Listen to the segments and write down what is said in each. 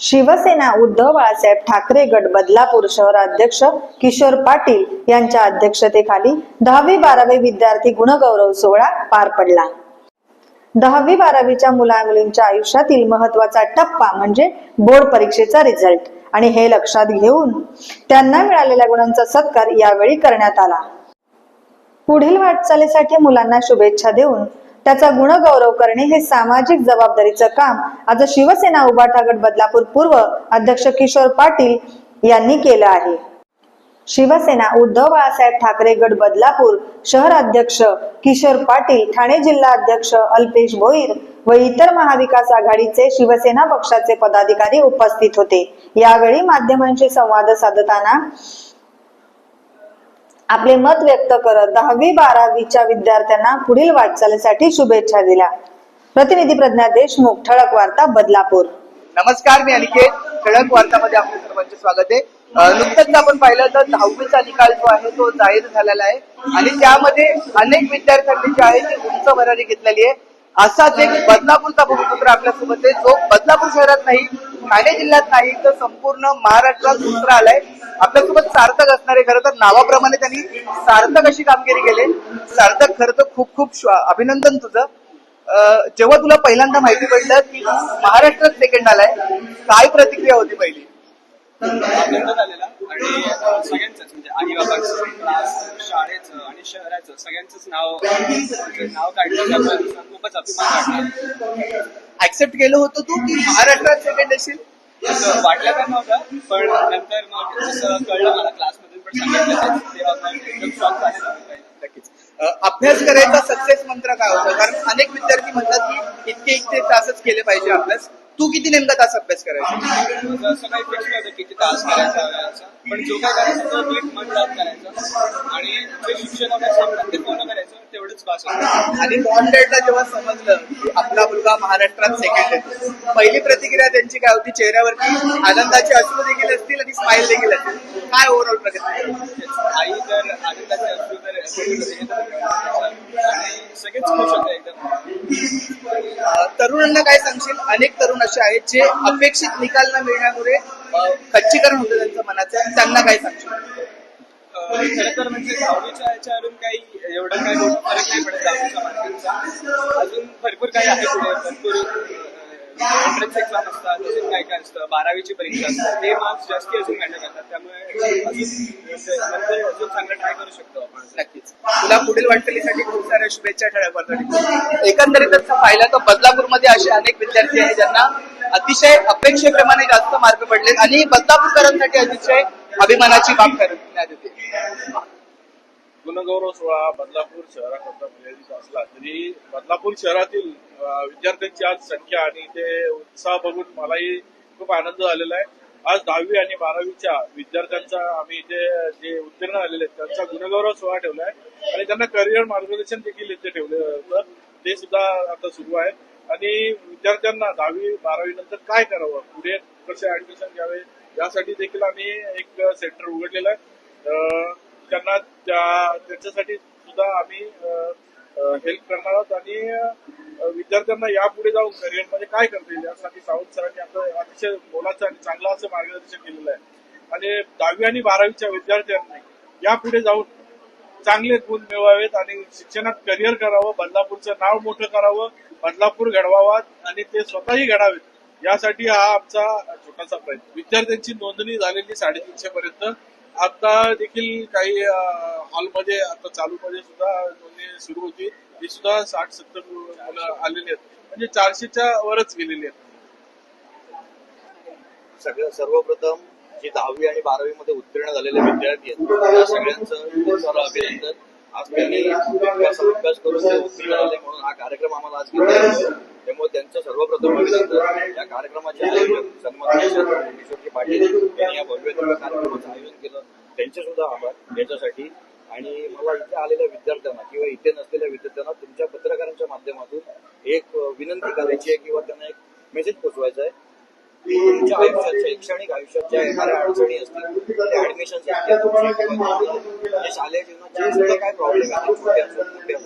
शिवसेना उद्धव बाळासाहेब ठाकरे गट बदलापूर शहराध्यक्ष किशोर पाटील यांच्या अध्यक्षतेखाली दहावी बारावी विद्यार्थी गुणगौरव सोहळा पार पडला. दहावी बारावीच्या मुला मुलींच्या आयुष्यातील महत्त्वाचा टप्पा म्हणजे बोर्ड परीक्षेचा रिझल्ट आणि हे लक्षात घेऊन त्यांना मिळालेल्या गुणांचा सत्कार यावेळी करण्यात आला. पुढील वाटचालीसाठी मुलांना शुभेच्छा देऊन त्याचा गुणगौरव करणे हे सामाजिक जबाबदारीचं काम. आज शिवसेना उभाठा गट बदलापूर पूर्व अध्यक्ष किशोर पाटील यांनी केलं आहे. शिवसेना उद्धव बाळासाहेब ठाकरे गट बदलापूर शहर अध्यक्ष किशोर पाटील ठाणे जिल्हा अध्यक्ष अल्पेश भोईर व इतर महाविकास आघाडीचे शिवसेना पक्षाचे पदाधिकारी उपस्थित होते. यावेळी माध्यमांशी संवाद साधताना आपले मत व्यक्त करत दहावी बारावीच्या विद्यार्थ्यांना पुढील वाटचालीसाठी शुभेच्छा दिल्या. प्रतिनिधी प्रज्ञा देशमुख ठळक वार्ता बदलापूर. नमस्कार मी अनिकेत. ठळक वार्तामध्ये आपल्या सर्वांचे स्वागत आहे. नुकतंच आपण पाहिलं तर दहावीचा निकाल जो आहे तो जाहीर झालेला आहे. आणि त्यामध्ये अनेक विद्यार्थ्यांनी जे आहे ती उंच भरारी घेतलेली आहे. असाच एक बदलापूरचा भूमिपुत्र आपल्यासोबत आहे जो बदलापूर शहरात नाही ठाणे जिल्ह्यात नाही तर संपूर्ण महाराष्ट्रात दुसरा आलाय. आपल्यासोबत सार्थक असणारे खरं तर नावाप्रमाणे त्यांनी सार्थक अशी कामगिरी केली. सार्थक खरं तर खूप खूप अभिनंदन तुझं. जेव्हा तुला पहिल्यांदा माहिती पडलं की महाराष्ट्रात सेकंड आलाय काय प्रतिक्रिया होती पहिली? आनंद झालेला आणि सगळ्यांचंच म्हणजे आई बाबांचं क्लास शाळेचं आणि शहराचं सगळ्यांचंच नाव म्हणजे नाव काढलं त्यामुळे खूपच अभिमान वाटला ऍक्सेप्ट केलं होतं तू की महाराष्ट्रात सेकंड असेल? असं वाटलं का नव्हतं? पण नंतर मग जसं कळलं मला क्लासमधून पण सांगितलं तेव्हा मग एकदम शॉक झालेलं होतं. नक्कीच. अभ्यास करायचा सक्सेस मंत्र काय होता? कारण अनेक विद्यार्थी म्हणतात की इतके इतके तासच केले पाहिजे अभ्यास. तू किती नेमका तास अभ्यास करायचा? असं काही फिक्स नव्हतं किती तास करायचा पण जो काय करायचं तो नीट मन लावून करायचं. आणि जे शिक्षण वगैरे सांगतात ते फॉलो करायचं तेवढंच पास आणि बॉन्डेडला जेव्हा समजलं की आपला मुलगा महाराष्ट्रात सेकंड येतो पहिली प्रतिक्रिया त्यांची काय होती? चेहऱ्यावरती आनंदाचे अश्रू देखील असतील आणि स्माइल देखील असतील. काय ओव्हरऑल प्रगती? आई तर आनंदाचे असू तर आणि सगळेच खुश होते एकदम. अं, तरुणांना काय सांगशील? अनेक तरुण असे आहेत जे अपेक्षित निकाल न मिळण्यामुळे अं, खच्चीकरण होतं त्यांचं मनाचं. त्यांना काय सांगशील? खरं तर म्हणजे दहावीच्या ह्याच्यावरून काही एवढं काही मोठा फरक नाही पडत. दहावीच्या मार्कांचा अजून भरपूर काही आहे पुढे भरपूर एंट्रन्स एक्झाम असतात अजून काय काय असतं. बारावीची परीक्षा असतात. ते मार्क्स जास्ती अजून मॅटर करतात. त्यामुळे अजून म्हणजे नंतर अजून चांगलं ट्राय करू शकतो आपण. नक्कीच. तुला पुढील वाटचालीसाठी खूप साऱ्या शुभेच्छा ठळक एकंदरीतच पाहिलं तर बदलापूरमध्ये असे अनेक विद्यार्थी आहेत ज्यांना अतिशय अपेक्षेप्रमाणे जास्त मार्क पडले आणि बदलापूरकरांसाठी अतिशय अभिमानाची बाब करण्यात येते. गुणगौरव सोहळा बदलापूर शहराकरता मर्यादित असला तरी बदलापूर शहरातील विद्यार्थ्यांची आज संख्या आणि ते उत्साह बघून मलाही खूप आनंद झालेला आहे. आज दहावी आणि बारावीच्या विद्यार्थ्यांचा आम्ही इथे जे उत्तीर्ण झालेले आहेत त्यांचा गुणगौरव सोहळा ठेवला आहे. आणि त्यांना करिअर मार्गदर्शन देखील इथे ठेवलं होतं. ते सुद्धा आता सुरू आहे. आणि विद्यार्थ्यांना दहावी बारावी नंतर काय करावं? पुढे कसे ऍडमिशन घ्यावे? यासाठी देखील आम्ही एक सेंटर उघडलेलं आहे. त्यांना त्यांच्यासाठी सुद्धा आम्ही हेल्प करणार आहोत आणि विद्यार्थ्यांना यापुढे जाऊन करिअरमध्ये काय करता येईल यासाठी सावंत सरांनी आपलं अतिशय मोलाचं आणि चांगलं असं मार्गदर्शन केलेलं आहे. आणि दहावी आणि बारावीच्या विद्यार्थ्यांनी यापुढे जाऊन चांगले गुण मिळवावेत आणि शिक्षणात करिअर करावं बदलापूरचं नाव मोठं करावं बदलापूर घडवावा आणि ते स्वतःही घडावेत यासाठी हा आमचा छोटासा प्रयत्न. विद्यार्थ्यांची नोंदणी झालेली साडेतीनशे पर्यंत आता देखील काही हॉलमध्ये आता चालूमध्ये सुद्धा नोंदणी सुरू होती. ती सुद्धा साठ सत्तर मुलं आलेली आहेत. म्हणजे चारशेच्या वरच गेलेली आहेत. सगळं सर्वप्रथम जे दहावी आणि बारावी मध्ये उत्तीर्ण झालेले विद्यार्थी आहेत त्या सगळ्यांचं अभिनंदन. आज त्यांनी अभ्यास करून मिळाले म्हणून हा कार्यक्रम आम्हाला आज घेतला त्यामुळे त्यांचं सर्वप्रथम अभिनंदन या कार्यक्रमाचे किशोरजी पाटील यांनी या भव्य कार्यक्रमाचं आयोजन केलं. त्यांचे सुद्धा आभार याच्यासाठी. आणि मला इथे आलेल्या विद्यार्थ्यांना किंवा इथे नसलेल्या विद्यार्थ्यांना तुमच्या पत्रकारांच्या माध्यमातून एक विनंती करायची आहे किंवा त्यांना एक मेसेज पोचवायचा आहे. तुमच्या आयुष्यात शैक्षणिक आयुष्यात ज्या येणाऱ्या अडचणी असतील त्या ऍडमिशन असतील म्हणजे शालेय जीवनात सुद्धा काय प्रॉब्लेम आहेत छोटे असो मोठे असो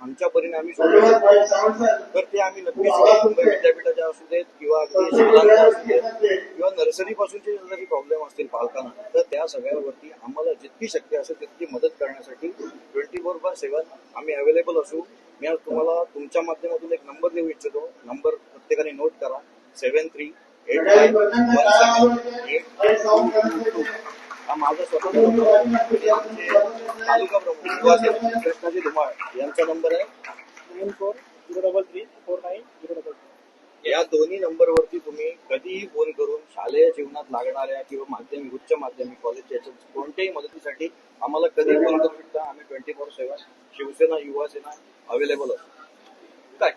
आमच्या परीने आमच्या आम्ही सोडवू शकतो तर ते आम्ही नक्कीच मुंबई म्हणजे विद्यापीठाच्या असू देत किंवा अगदी शिलांचा असू नर्सरीपासूनचे जरी प्रॉब्लेम असतील पालकांना तर त्या सगळ्यावरती आम्हाला जितकी शक्य असेल तितकी मदत करण्यासाठी ट्वेंटी फोर बाय सेवन आम्ही अवेलेबल असू. मी आज तुम्हाला तुमच्या माध्यमातून एक नंबर देऊ इच्छितो. नंबर प्रत्येकाने नोट करा. Seven three eight five one seven eight two हा माझा स्वतःचा नंबर आहे. आणि आमचे तालुका प्रमुख सुहासिनी कृष्णाजी धुमाळ. यांचा नंबर आहे. Nine four zero double three four nine zero double या दोन्ही नंबरवरती तुम्ही कधीही फोन करून शालेय जीवनात लागणाऱ्या किंवा माध्यमिक उच्च माध्यमिक कॉलेजच्या कोणत्याही मदतीसाठी आम्हाला कधी फोन करू शकता. आम्ही ट्वेंटी फोर सेवन शिवसेना युवा सेना अवेलेबल असतो. काय?